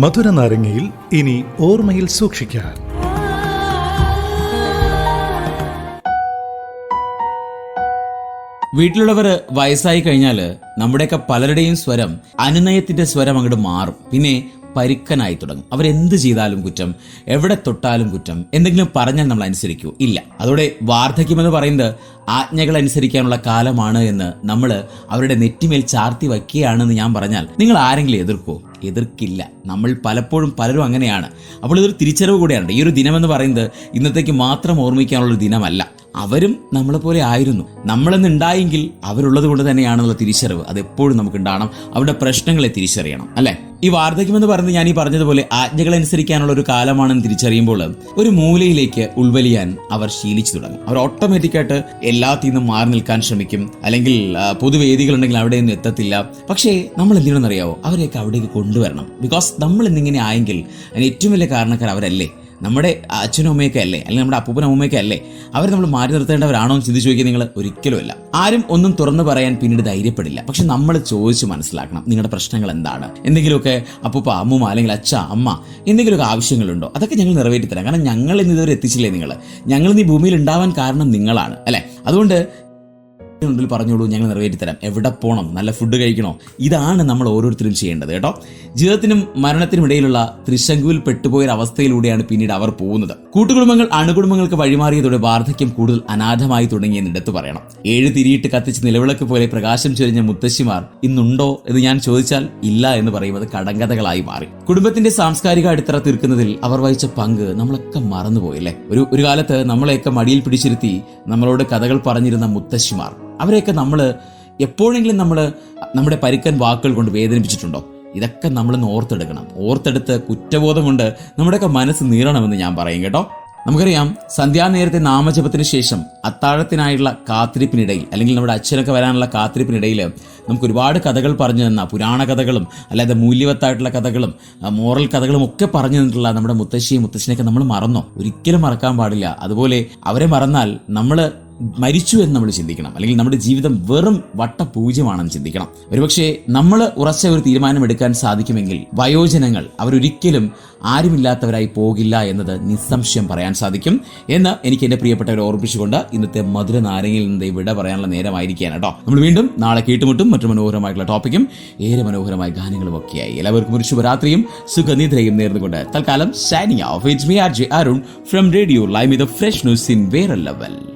മധുര നാരങ്ങയിൽ ഇനി ഓർമ്മയിൽ സൂക്ഷിക്കാൻ. വീട്ടിലുള്ളവർ വയസ്സായി കഴിഞ്ഞാൽ നമ്മുടെയൊക്കെ പലരുടെയും സ്വരം അനുനയത്തിന്റെ സ്വരം അങ്ങോട്ട് മാറും. പിന്നെ പരുക്കനായി തുടങ്ങും. അവരെന്ത് ചെയ്താലും കുറ്റം എവിടെ തൊട്ടാലും കുറ്റം എന്തെങ്കിലും പറഞ്ഞാൽ നമ്മൾ അനുസരിക്കൂ. ഇല്ല. അതോടെ വാർദ്ധക്യമെന്ന് പറയുന്നത് ആജ്ഞകൾ അനുസരിക്കാനുള്ള കാലമാണ് എന്ന് നമ്മൾ അവരുടെ നെറ്റിമേൽ ചാർത്തി വയ്ക്കുകയാണെന്ന് ഞാൻ പറഞ്ഞാൽ നിങ്ങൾ ആരെങ്കിലും എതിർക്കോ? എതിർക്കില്ല. നമ്മൾ പലപ്പോഴും പലരും അങ്ങനെയാണ്. അപ്പോൾ ഇതൊരു തിരിച്ചറിവ് കൂടെയാണ് ഈ ഒരു ദിനമെന്ന് പറയുന്നത് ഇന്നത്തേക്ക് മാത്രം ഓർമ്മിക്കാനുള്ള ഒരു ദിനമല്ല. അവരും നമ്മളെ പോലെ ആയിരുന്നു. നമ്മളെന്ന് ഉണ്ടായെങ്കിൽ അവരുള്ളത് കൊണ്ട് തന്നെയാണെന്നുള്ള തിരിച്ചറിവ് അത് എപ്പോഴും നമുക്ക് ഉണ്ടാകണം അവരുടെ പ്രശ്നങ്ങളെ തിരിച്ചറിയണം അല്ലെ? ഈ വാർദ്ധക്യം എന്ന് പറയുന്നത് ഞാൻ ഈ പറഞ്ഞതുപോലെ ആജ്ഞകൾ അനുസരിക്കാനുള്ള ഒരു കാലമാണെന്ന് തിരിച്ചറിയുമ്പോൾ ഒരു മൂലയിലേക്ക് ഉൾവലിയാൻ അവർ ശീലിച്ചു തുടങ്ങും. അവർ ഓട്ടോമാറ്റിക്കായിട്ട് എല്ലാത്തിൽ നിന്നും മാറി നിൽക്കാൻ ശ്രമിക്കും. അല്ലെങ്കിൽ പൊതുവേദികളുണ്ടെങ്കിൽ അവിടെ ഒന്നും എത്തത്തില്ല. പക്ഷേ നമ്മൾ എന്തിനാണെന്നറിയാവോ അവരെയൊക്കെ അവിടേക്ക് കൊണ്ടുവരണം. ബിക്കോസ് നമ്മൾ ഇന്നിങ്ങനെ ആയെങ്കിൽ അതിന് ഏറ്റവും വലിയ കാരണക്കാർ അവരല്ലേ? നമ്മുടെ അച്ഛനും അമ്മയൊക്കെ അല്ലേ? അല്ലെങ്കിൽ നമ്മുടെ അപ്പൂപ്പനും അമ്മയൊക്കെ അല്ലേ? അവർ നമ്മൾ മാറ്റി നിർത്തേണ്ടവരാണോ എന്ന് ചിന്തിച്ചു നോക്കിയാൽ നിങ്ങൾ ഒരിക്കലുമല്ല ആരും ഒന്നും തുറന്നു പറയാൻ പിന്നീട് ധൈര്യപ്പെടില്ല. പക്ഷെ നമ്മൾ ചോദിച്ച് മനസ്സിലാക്കണം നിങ്ങളുടെ പ്രശ്നങ്ങൾ എന്താണ്. എന്തെങ്കിലുമൊക്കെ അപ്പൂപ്പ അമ്മൂമ്മ അല്ലെങ്കിൽ അച്ഛ അമ്മ എന്തെങ്കിലുമൊക്കെ ആവശ്യങ്ങളുണ്ടോ? അതൊക്കെ ഞങ്ങൾ നിറവേറ്റി തരാം കാരണം ഞങ്ങൾ ഇന്ന് ഇതുവരെ എത്തിച്ചില്ലേ നിങ്ങൾ? ഞങ്ങൾ ഈ ഭൂമിയിൽ ഉണ്ടാവാൻ കാരണം നിങ്ങളാണ്. അല്ലേ? അതുകൊണ്ട് ഉണ്ടിൽ പറഞ്ഞോളൂ ഞങ്ങൾ നിറവേറ്റി തരാം എവിടെ പോകണം നല്ല ഫുഡ് കഴിക്കണോ? ഇതാണ് നമ്മൾ ഓരോരുത്തരും ചെയ്യേണ്ടത് കേട്ടോ. ജീവിതത്തിനും മരണത്തിനും ഇടയിലുള്ള ത്രിശങ്കുവിൽ പെട്ടുപോയ ഒരു അവസ്ഥയിലൂടെയാണ് പിന്നീട് അവർ പോകുന്നത്. കൂട്ടുകുടുംബങ്ങൾ അണുകുടുംബങ്ങൾക്ക് വഴിമാറിയതോടെ വാർദ്ധക്യം കൂടുതൽ അനാഥമായി തുടങ്ങിയെന്ന് എടുത്തു പറയണം. ഏഴ് തിരിയിട്ട് കത്തിച്ച് നിലവിളക്ക് പോലെ പ്രകാശം ചൊരിഞ്ഞ മുത്തശ്ശിമാർ ഇന്നുണ്ടോ? എന്ന് ഞാൻ ചോദിച്ചാൽ ഇല്ല എന്ന് പറയുന്നത് കടങ്കഥകളായി മാറി. കുടുംബത്തിന്റെ സാംസ്കാരിക അടിത്തറ തീർക്കുന്നതിൽ അവർ വഹിച്ച പങ്ക് നമ്മളൊക്കെ മറന്നുപോയില്ലേ? ഒരു ഒരു കാലത്ത് നമ്മളെയൊക്കെ മടിയിൽ പിടിച്ചിരുത്തി നമ്മളോട് കഥകൾ പറഞ്ഞിരുന്ന മുത്തശ്ശിമാർ. അവരെയൊക്കെ നമ്മൾ എപ്പോഴെങ്കിലും നമ്മൾ നമ്മുടെ പരുക്കൻ വാക്കുകൾ കൊണ്ട് വേദനിപ്പിച്ചിട്ടുണ്ടോ? ഇതൊക്കെ നമ്മളൊന്ന് ഓർത്തെടുക്കണം. ഓർത്തെടുത്ത് കുറ്റബോധം കൊണ്ട് നമ്മുടെയൊക്കെ മനസ്സ് നീറണമെന്ന് ഞാൻ പറയും കേട്ടോ. നമുക്കറിയാം സന്ധ്യാനേരത്തെ നാമജപത്തിന് ശേഷം അത്താഴത്തിനായുള്ള കാത്തിരിപ്പിനിടയിൽ അല്ലെങ്കിൽ നമ്മുടെ അച്ഛനൊക്കെ വരാനുള്ള കാത്തിരിപ്പിനിടയിൽ നമുക്ക് ഒരുപാട് കഥകൾ പറഞ്ഞു തന്ന പുരാണ കഥകളും അല്ലാതെ മൂല്യവത്തായിട്ടുള്ള കഥകളും മോറൽ കഥകളും ഒക്കെ പറഞ്ഞു തന്നിട്ടുള്ള നമ്മുടെ മുത്തശ്ശിയും മുത്തശ്ശിനെയൊക്കെ നമ്മൾ മറന്നോ? ഒരിക്കലും മറക്കാൻ പാടില്ല. അതുപോലെ അവരെ മറന്നാൽ നമ്മൾ മരിച്ചു എന്ന് നമ്മൾ ചിന്തിക്കണം. അല്ലെങ്കിൽ നമ്മുടെ ജീവിതം വെറും വട്ടപൂജ്യമാണെന്ന് ചിന്തിക്കണം. ഒരുപക്ഷെ നമ്മൾ ഉറച്ച ഒരു തീരുമാനം എടുക്കാൻ സാധിക്കുമെങ്കിൽ വയോജനങ്ങൾ അവരൊരിക്കലും ആരുമില്ലാത്തവരായി പോകില്ല എന്നത് നിസ്സംശയം പറയാൻ സാധിക്കും. എന്ന് എനിക്ക് എന്റെ പ്രിയപ്പെട്ടവരെ ഓർമ്മിപ്പിച്ചുകൊണ്ട് ഇന്നത്തെ മധുര നാരങ്ങയിൽ നിന്ന് വിട പറയാനുള്ള നേരമായിരിക്കുകയാണ് കേട്ടോ. നമ്മൾ വീണ്ടും നാളെ കേട്ടുമുട്ടും മറ്റു മനോഹരമായിട്ടുള്ള ടോപ്പിക്കും ഏറെ മനോഹരമായ ഗാനങ്ങളും ഒക്കെയായി എല്ലാവർക്കും ഒരു ശുഭരാത്രിയും സുഖനിദ്രയും നേർന്നുകൊണ്ട് തൽക്കാലം signing off it's me R J Arun from radio live with fresh news in വേറെ ലെവൽ